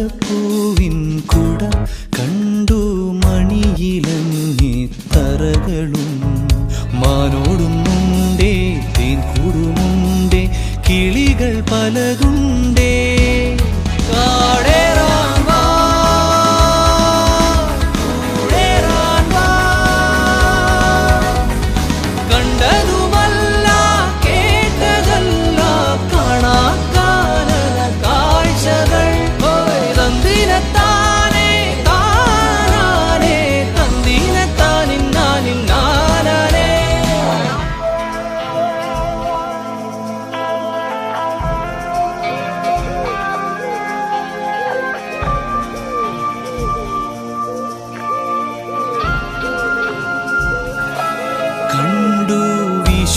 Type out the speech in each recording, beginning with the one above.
വാഗപ്പൂവിൻ കുട കണ്ടു മണിയിലങ്ങി തറകളും. മാനോടുന്നുണ്ടേ തേൻ കൂടുമുണ്ടേ കിളികൾ പലതുണ്ടേ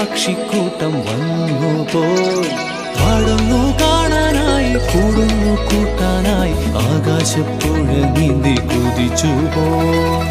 പക്ഷിക്കൂട്ടം വന്നു പോയി പാടുന്നു കാണാനായി കൂടുന്നു കൂട്ടാനായി ആകാശപ്പുഴ നീന്തി കുതിച്ചു പോയി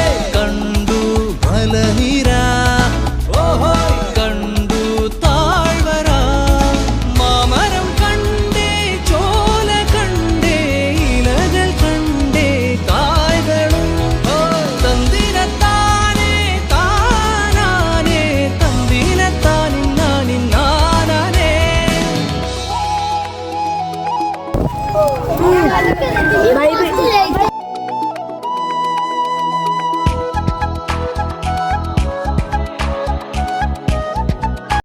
バイバイ。